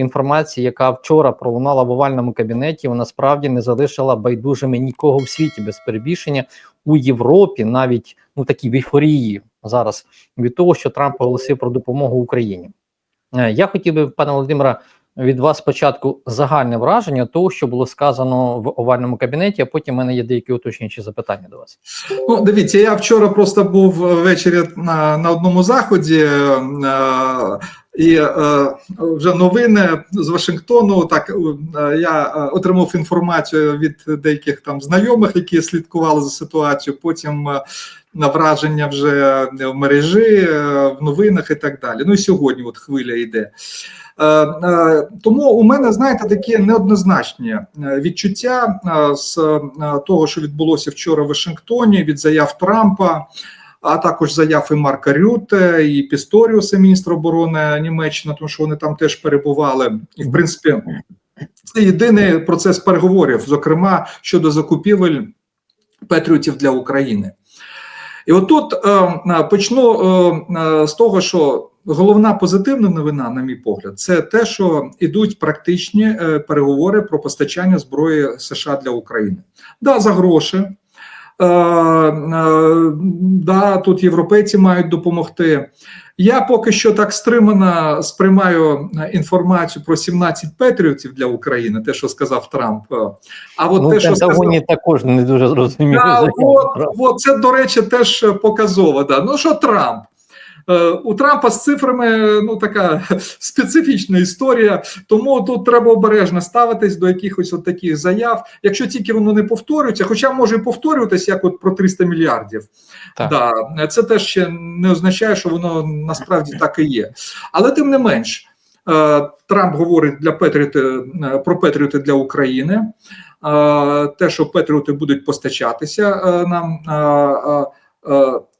інформації, яка вчора пролунала в овальному кабінеті, вона справді не залишила байдужими нікого в світі без перебільшення у Європі, навіть ну такі в ейфорії зараз від того, що Трамп оголосив про допомогу Україні. Е, Я хотів би, пане Володимире, від вас спочатку загальне враження того, що було сказано в овальному кабінеті, а потім в мене є деякі уточнюючі запитання до вас. Ну, дивіться, я вчора просто був ввечері на, на одному заході, е, і е, вже новини з Вашингтону. Так е, я е, отримав інформацію від деяких там знайомих, які слідкували за ситуацією. Потім е, на враження вже в мережі, в новинах і так далі. Ну і сьогодні, от хвиля йде. Е, е, Тому у мене, знаєте, такі неоднозначні відчуття з того, що відбулося вчора в Вашингтоні, від заяв Трампа, а також заяв і Марка Рюте, і Пісторіуса, міністра оборони Німеччини, тому що вони там теж перебували. І, в принципі, це єдиний процес переговорів, зокрема щодо закупівель Петріотів для України. І отут е, е, почну е, е, з того, що головна позитивна новина, на мій погляд, це те, що йдуть практичні е, переговори про постачання зброї США для України. Да, за гроші. Е, е, да, тут європейці мають допомогти. Я поки що так стримано сприймаю е, інформацію про 17 петріотів для України, те, що сказав Трамп. А от ну, те, що сказав... вони також не дуже зрозуміло. Да, от, от це, до речі, теж показово. Да. Ну що Трамп? Е, У Трампа з цифрами ну така специфічна історія, тому тут треба обережно ставитись до якихось от таких заяв, якщо тільки воно не повторюється, хоча може і повторюватись, як от про 300 мільярдів. Так. Да, це теж ще не означає, що воно насправді так і є. Але тим не менш, е, Трамп говорить для Петріоти, е, про Петріоти для України. Те, що Петріоти будуть постачатися нам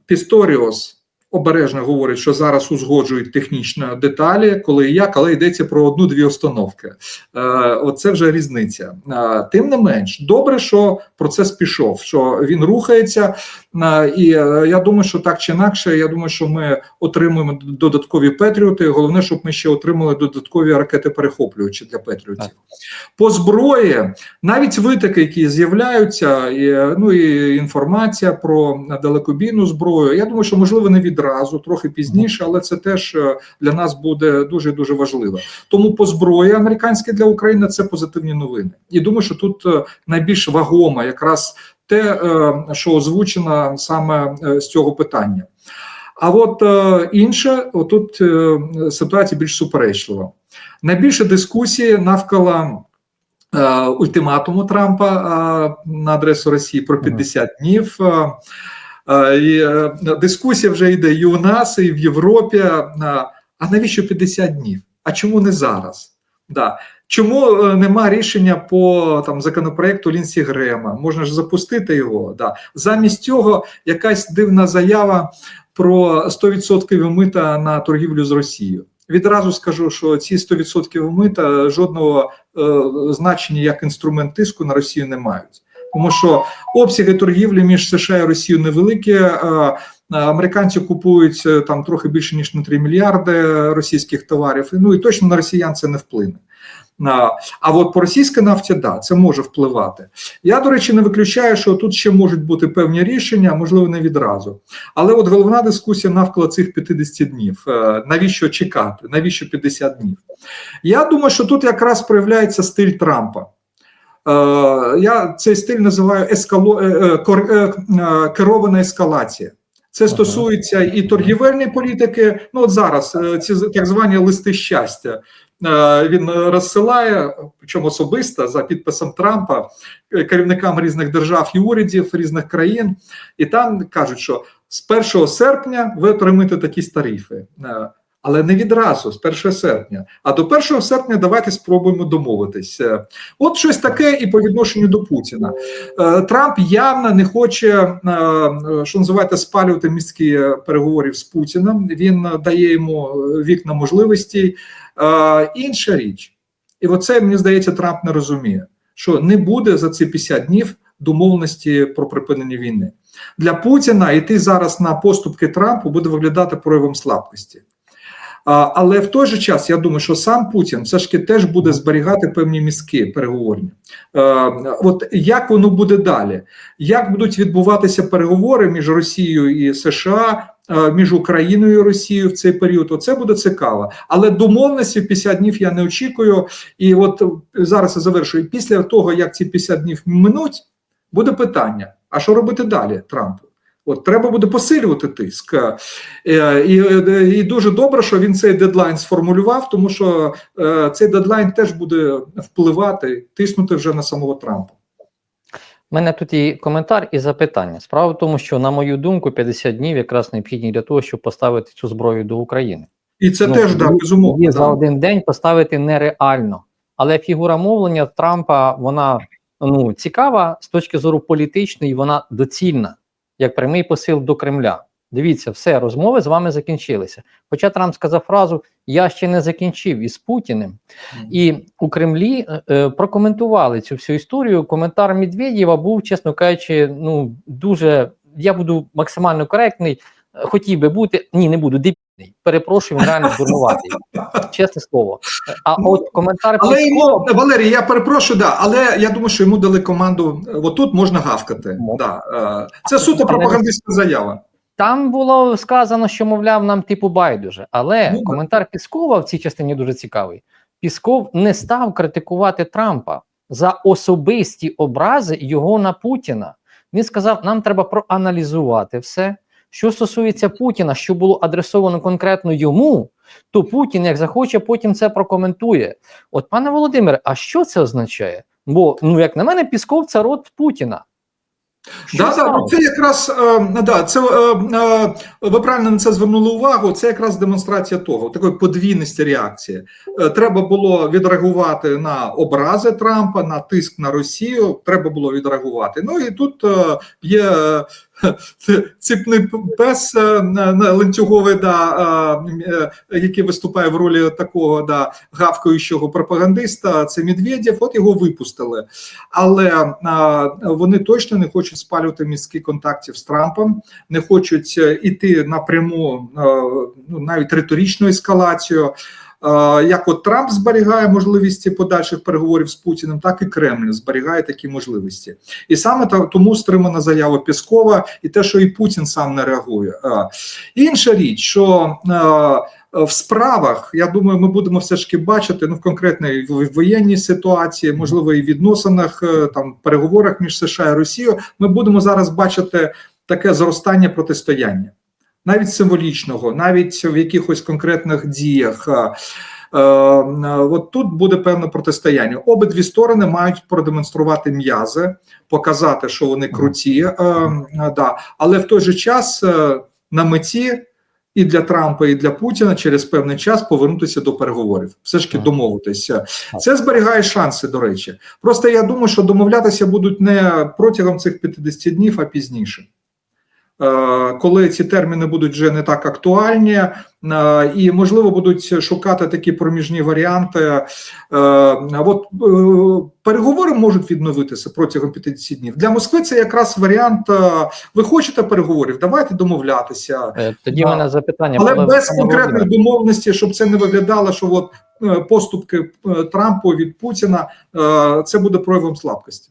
Пісторіос обережно говорить, що зараз узгоджують технічні деталі, коли як, але йдеться про одну-дві установки. Е, Оце вже різниця. Е, Тим не менш, добре, що процес пішов, що він рухається. Е, І е, я думаю, що так чи інакше, я думаю, що ми отримуємо додаткові Петріоти. Головне, щоб ми ще отримали додаткові ракети перехоплювачі для Петріотів. Так. По зброї навіть витоки, які з'являються, і, ну і інформація про далекобійну зброю. Я думаю, що можливо не відразу, трохи пізніше, але це теж е, для нас буде дуже дуже важливо. Тому по зброї американській для України це позитивні новини. І думаю, що тут е, найбільш вагома якраз те, е, що озвучено саме е, з цього питання. А от е, інше, отут ситуація більш суперечлива. Найбільше дискусії навколо ультиматуму Трампа на адресу Росії про 50 днів. І, дискусія вже йде і у нас, і в Європі. А навіщо 50 днів? А чому не зараз? Да. Чому е, нема рішення по там законопроекту Лінсі Грема? Можна ж запустити його. Да. Замість цього якась дивна заява про 100% мита на торгівлю з Росією. Відразу скажу, що ці 100% мита жодного е, значення як інструмент тиску на Росію не мають, тому що обсяги торгівлі між США і Росією невеликі. Е, Американці купують е, там трохи більше ніж на 3 мільярди російських товарів. Ну і точно на росіян це не вплине. А, от по російській нафті, да, це може впливати. Я, до речі, не виключаю, що тут ще можуть бути певні рішення, можливо, не відразу. Але от головна дискусія навколо цих 50 днів. Е, Навіщо чекати? Навіщо 50 днів? Я думаю, що тут якраз проявляється стиль Трампа. Е, Я цей стиль називаю ескало... е, керована ескалація. Це стосується і торгівельної політики. Ну от зараз е, ці так звані листи щастя. Е, Він розсилає, причому особисто за підписом Трампа е, керівникам різних держав і урядів різних країн, і там кажуть, що з 1 серпня ви отримаєте такі тарифи. Але не відразу, з 1 серпня. А до 1 серпня давайте спробуємо домовитись. Е, От щось таке і по відношенню до Путіна. Е, Трамп явно не хоче, е, що називаєте, спалювати містки переговорів з Путіним. Він дає йому вікна можливостей. Е, Інша річ, і оце мені здається, Трамп не розуміє, що не буде за ці 50 днів домовленості про припинення війни. Для Путіна йти зараз на поступки Трампу буде виглядати проявом слабкості. Але в той же час я думаю, що сам Путін все ж таки теж буде зберігати певні мізки переговорні. Е, от як воно буде далі? Як будуть відбуватися переговори між Росією і США? е, Між Україною і Росією в цей період, оце буде цікаво. Але домовленості в 50 днів я не очікую. І от зараз я завершую. Після того, як ці 50 днів минуть, буде питання: а що робити далі Трампу? От треба буде посилювати тиск, Е, і, е, і дуже добре, що він цей дедлайн сформулював, тому що е, цей дедлайн теж буде впливати, тиснути вже на самого Трампа. У мене тут і коментар, і запитання. Справа в тому, що, на мою думку, 50 днів якраз необхідні для того, щоб поставити цю зброю до України. І це Ну, теж да, безумовно. За один день поставити нереально. Але фігура мовлення Трампа вона ну цікава з точки зору політичної, вона доцільна, як прямий посил до Кремля. Дивіться, все, розмови з вами закінчилися. Хоча Трамп сказав фразу Я ще не закінчив із Путіним. І у Кремлі е, е, прокоментували цю всю історію. Коментар Медведєва був, чесно кажучи, ну дуже я буду максимально коректний. Хотів би бути, ні, не буду дебільний. Перепрошую, він реально дурнуватий. Чесне слово. А от коментар Але йому Валерій, я перепрошую, да, але я думаю, що йому дали команду. е, Отут можна гавкати. Да, е, це суто пропагандистська заява. Там було сказано, що мовляв нам типу байдуже, але Ну, коментар Піскова в цій частині дуже цікавий. Пісков не став критикувати Трампа за особисті образи його на Путіна. Він сказав: нам треба проаналізувати все. Що стосується Путіна, що було адресовано конкретно йому, то Путін, як захоче, потім це прокоментує. От, пане Володимире, а що це означає? Бо, ну як на мене, Пісков це род Путіна. Да, да, ну це якраз е, да, це е, е, ви правильно на це звернули увагу. Це якраз демонстрація того, такої подвійності реакції. Е, треба було відреагувати на образи Трампа, на тиск на Росію. Треба було відреагувати. Ну і тут е, є е, ціпний пес е, ланцюговий, да, е, який виступає в ролі такого да, гавкаючого пропагандиста. Це Медведєв. От його випустили. Але вони точно не хочуть спалювати мізки контактів з Трампом, не хочуть е, іти напряму ну, навіть риторичну ескалацію. Як от Трамп зберігає можливості подальших переговорів з Путіним, так і Кремль зберігає такі можливості. І саме тому стримана заява Піскова і те, що і Путін сам не реагує. Інша річ, що в справах, я думаю, ми будемо все ж таки бачити ну, в конкретній воєнній ситуації, можливо, і відносинах, е, там переговорах між США і Росією. Ми будемо зараз бачити таке зростання протистояння, навіть символічного, навіть в якихось конкретних діях. Е, От тут буде певне протистояння. Обидві сторони мають продемонструвати м'язи, показати, що вони круті, е, е, да. але в той же час на меті і для Трампа, і для Путіна через певний час повернутися до переговорів, все ж таки домовитися. Це зберігає шанси. До речі, просто я думаю, що домовлятися будуть не протягом цих 50 днів, а пізніше. Е, Коли ці терміни будуть вже не так актуальні, е, і можливо будуть шукати такі проміжні варіанти. Е, От переговори можуть відновитися протягом 50 днів. Для Москви це якраз варіант. Ви хочете переговорів? Давайте домовлятися. Тоді мене запитання. Але без конкретних домовленостей, щоб це не виглядало, що от поступки Трампу від Путіна це буде проявом слабкості.